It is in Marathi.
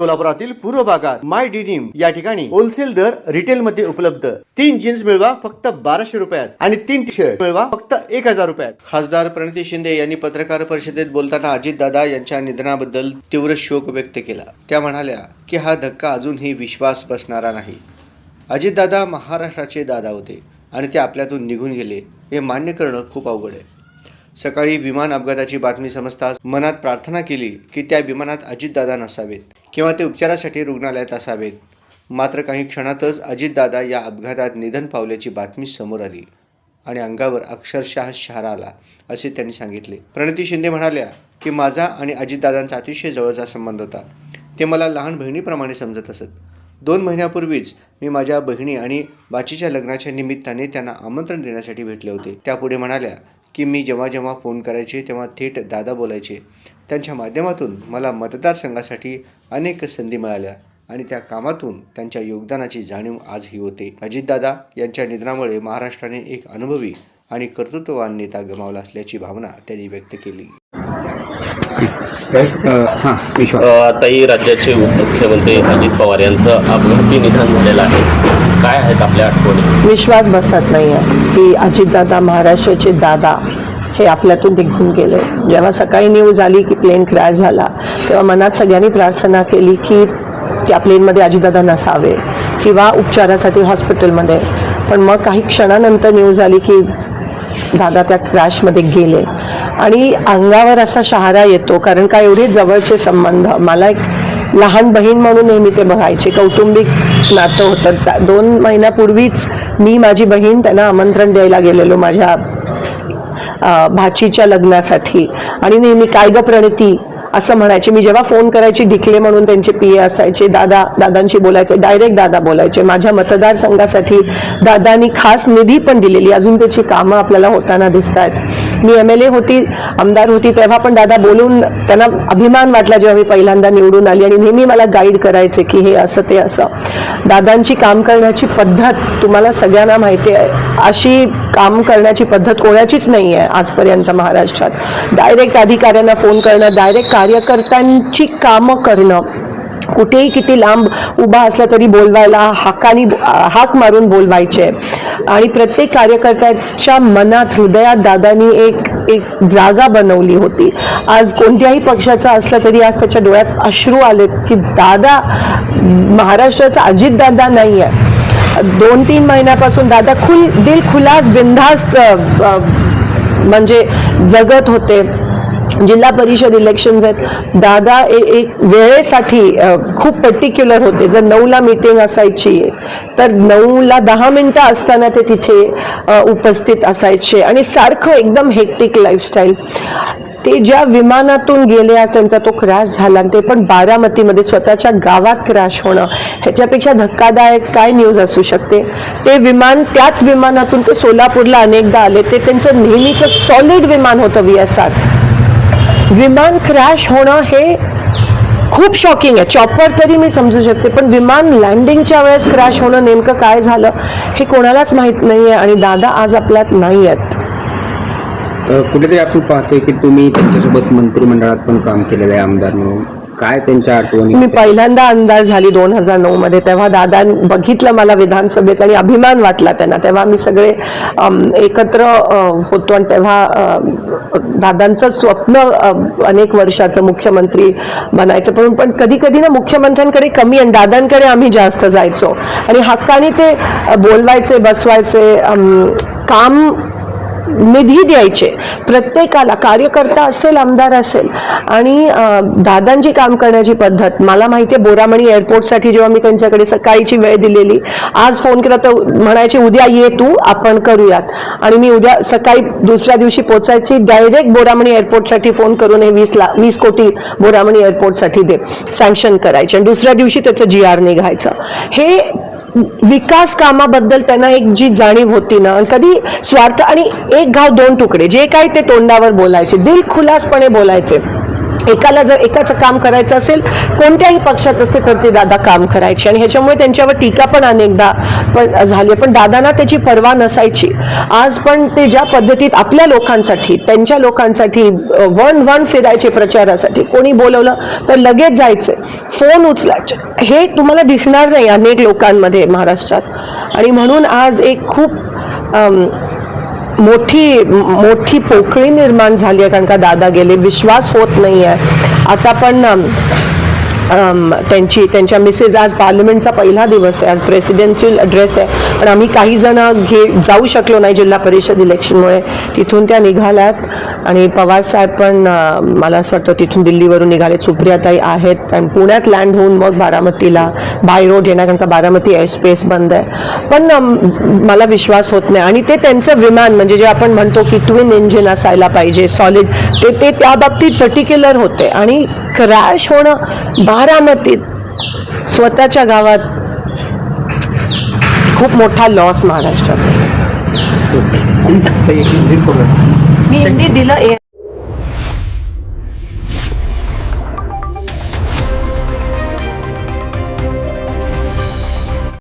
सोलापुरातील पूर्व भागात माय डिनिम या ठिकाणी होलसेल दर रिटेल मध्ये उपलब्ध. तीन जीन्स मिळवा फक्त बाराशे रुपयात आणि तीन टी शर्ट मिळवा फक्त एक हजार रुपयात. खासदार प्रणिती शिंदे यांनी पत्रकार परिषदेत बोलताना अजितदादा यांच्या निधनाबद्दल तीव्र शोक व्यक्त केला. त्या म्हणाल्या की हा धक्का अजूनही विश्वास बसणारा नाही. अजितदादा महाराष्ट्राचे दादा होते आणि ते आपल्यातून निघून गेले. हे मान्य करणं खूप अवघड आहे. सकाळी विमान अपघाताची बातमी समजताच मनात प्रार्थना केली की त्या विमानात अजितदादा नसावेत. किंवा ते उपचारासाठी रुग्णालयात असावेत. मात्र काही क्षणातच अजितदादा या अपघातात निधन पावल्याची बातमी समोर आली आणि अंगावर अक्षरशः शहारा आला असे त्यांनी सांगितले. प्रणिती शिंदे म्हणाल्या की माझा आणि अजितदादांचा अतिशय जवळचा संबंध होता. ते मला लहान बहिणीप्रमाणे समजत असत. दोन महिन्यापूर्वीच मी माझ्या बहिणी आणि बाचीच्या लग्नाच्या निमित्ताने त्यांना आमंत्रण देण्यासाठी भेटले होते. त्यापुढे म्हणाल्या की मी जेव्हा जेव्हा फोन करायचे तेव्हा थेट दादा बोलायचे. त्यांच्या माध्यमातून मला मतदारसंघासाठी अनेक संधी मिळाल्या आणि त्या कामातून त्यांच्या योगदानाची जाणीव आजही होते. अजितदादा यांच्या निधनामुळे महाराष्ट्राने एक अनुभवी आणि कर्तृत्ववान नेता गमावला असल्याची भावना त्यांनी व्यक्त केली. हां विश्वास अ, आताही राज्याचे उपमुख्यमंत्री अजित पवार यांचं अपघाती निधन झालेलं आहे. काय आहेत आपल्या आठवणी? विश्वास बसत नाही आहे की अजितदादा महाराष्ट्राचे दादा हे आपल्यातून निघून गेले. जेव्हा सकाळी न्यूज आली की प्लेन क्रॅश झाला तेव्हा मनात सगळ्यांनी प्रार्थना केली की त्या प्लेनमध्ये अजितदादा नसावे किंवा उपचारासाठी हॉस्पिटलमध्ये पण मग काही क्षणानंतर न्यूज आली की दादा त्या क्रॅशमध्ये गेले. आणि अंगावर असा शहारा येतो कारण का एवढे जवळचे संबंध. मला एक लहान बहीण म्हणून नेहमी ते बघायचे. कौटुंबिक नातं होतं. त्या- दोन महिन्यापूर्वीच मी माझी बहीण त्यांना आमंत्रण द्यायला गेलेलो माझ्या भाचीच्या लग्नासाठी. आणि नेहमी काय ग प्रणिती? असं म्हणायचे. मी जेव्हा फोन करायची डिकले म्हणून त्यांचे पी असायचे दादा दादांशी बोलायचे डायरेक्ट दादा बोलायचे. माझ्या मतदारसंघासाठी दादांनी खास निधी पण दिलेली. अजून त्याची कामं आपल्याला होताना दिसत आहेत मी एम एल ए होती आमदार होती तेव्हा पण दादा बोलून त्यांना अभिमान वाटला जेव्हा मी पहिल्यांदा निवडून आली आणि नेहमी मला गाईड करायचे की हे असं ते असं. दादांची काम करण्याची पद्धत तुम्हाला सगळ्यांना माहिती आहे. अशी काम करण्याची पद्धत कोणाचीच नाही आहे आजपर्यंत महाराष्ट्रात. डायरेक्ट अधिकाऱ्यांना फोन करणं डायरेक्ट कार्यकर्त्यांची कामं करणं. कुठेही किती लांब उभा असला तरी बोलवायला हाकानी हाक मारून बोलवायचे. आणि प्रत्येक कार्यकर्त्याच्या मनात हृदयात दादानी एक एक जागा बनवली होती. आज कोणत्याही पक्षाचा असला तरी आज त्याच्या डोळ्यात अश्रू आलेत की दादा महाराष्ट्राचा अजित दादा नाही आहे दोन तीन महिन्यापासून दादा खुल दिल खुलास बिनधास्त म्हणजे जगत होते. जिल्हा परिषद इलेक्शन आहेत. दादा ए- एक वेळेसाठी खूप पर्टिक्युलर होते. जर नऊला मीटिंग असायची तर नऊला दहा मिनिटं असताना ते तिथे उपस्थित असायचे. आणि सारखं एकदम हेक्टिक लाईफस्टाईल ते ज्या विमानातून गेले त्यांचा तो क्रॅश झाला आणि ते पण बारामतीमध्ये स्वतःच्या गावात क्रॅश होणं. ह्याच्यापेक्षा धक्कादायक काय न्यूज असू शकते? ते विमान त्याच विमानातून ते सोलापूरला अनेकदा आले. ते त्यांचं नेहमीचं सॉलिड विमान होतं व्ही एस आर विमान क्रॅश होणं हे खूप शॉकिंग आहे. चॉपर तरी मी समजू शकते पण विमान लँडिंगच्या वेळेस क्रॅश होणं नेमकं काय झालं हे कोणालाच माहीत नाही आहे आणि दादा आज आपल्यात नाही आहेत. कुठेतरी आपण पाहतोय की तुम्ही त्यांच्यासोबत मंत्रिमंडळात पण काम केलेलं आहे आमदार म्हणून. काय त्यांच्या आठवणी? मी पहिल्यांदा आमदार झाली दोन हजार नऊ मध्ये तेव्हा दादा बघितलं मला विधानसभेत आणि अभिमान वाटला त्यांना. तेव्हा आम्ही सगळे एकत्र होतो आणि तेव्हा दादांचं स्वप्न अनेक वर्षाचं मुख्यमंत्री बनायचं. पण पण कधी कधी ना मुख्यमंत्र्यांकडे कमी आणि दादांकडे आम्ही जास्त जायचो. आणि हक्काने ते बोलवायचे बसवायचे काम निधी द्यायचे. प्रत्येकाला कार्यकर्ता असेल आमदार असेल. आणि दादांची काम करण्याची पद्धत. मला माहिती आहे बोरामणी एअरपोर्टसाठी जेव्हा मी त्यांच्याकडे सकाळीची वेळ दिलेली आज फोन केला तर म्हणायचे उद्या ये तू आपण करूयात. आणि मी उद्या सकाळी दुसऱ्या दिवशी पोचायची डायरेक्ट बोरामणी एअरपोर्टसाठी फोन करून हे वीस ला वीस कोटी बोरामणी एअरपोर्टसाठी दे सँक्शन करायचे. आणि दुसऱ्या दिवशी त्याचं जी आर निघायचं. हे विकास कामाबद्दल त्यांना एक जी जाणीव होती ना कधी स्वार्थ आणि एक गाव दोन तुकडे जे काही ते तोंडावर बोलायचे दिल खुलासपणे बोलायचे. एकाला जर एकाचं काम करायचं असेल कोणत्याही पक्षात असते तर ते दादा काम करायचे. आणि ह्याच्यामुळे त्यांच्यावर टीका पण अनेकदा पण झाली पण दादांना त्याची पर्वा नसायची. आज पण ते ज्या पद्धतीत आपल्या लोकांसाठी त्यांच्या लोकांसाठी वन वन फिरायचे प्रचारासाठी कोणी बोलवलं तर लगेच जायचे. फोन उचलायचे. हे तुम्हाला दिसणार नाही अनेक लोकांमध्ये महाराष्ट्रात. आणि म्हणून आज एक खूप मोठी मोठी पोकळी निर्माण झाली आहे कारण का दादा गेले. विश्वास होत नाही आहे आता पण त्यांची त्यांच्या मिसेस आज पार्लमेंटचा पहिला दिवस आहे. आज प्रेसिडेन्शियल ॲड्रेस आहे. पण आम्ही काही जण घे जाऊ शकलो नाही जिल्हा परिषद इलेक्शनमुळे तिथून त्या निघाल्यात. आणि पवार साहेब पण मला असं वाटतं तिथून दिल्लीवरून निघाले. सुप्रियाताई आहेत आणि पुण्यात लँड होऊन मग बारामतीला बाय रोड येणार कारण का बारामती एअर स्पेस बंद आहे. पण मला विश्वास होत नाही. आणि ते त्यांचं विमान म्हणजे जे आपण म्हणतो की ट्विन इंजिन असायला पाहिजे सॉलिड ते ते त्या बाबतीत पर्टिक्युलर होते. आणि क्रॅश होणं बारामतीत स्वतःच्या गावात खूप मोठा लॉस महाराष्ट्राचा. मी हिंदी दिलं ए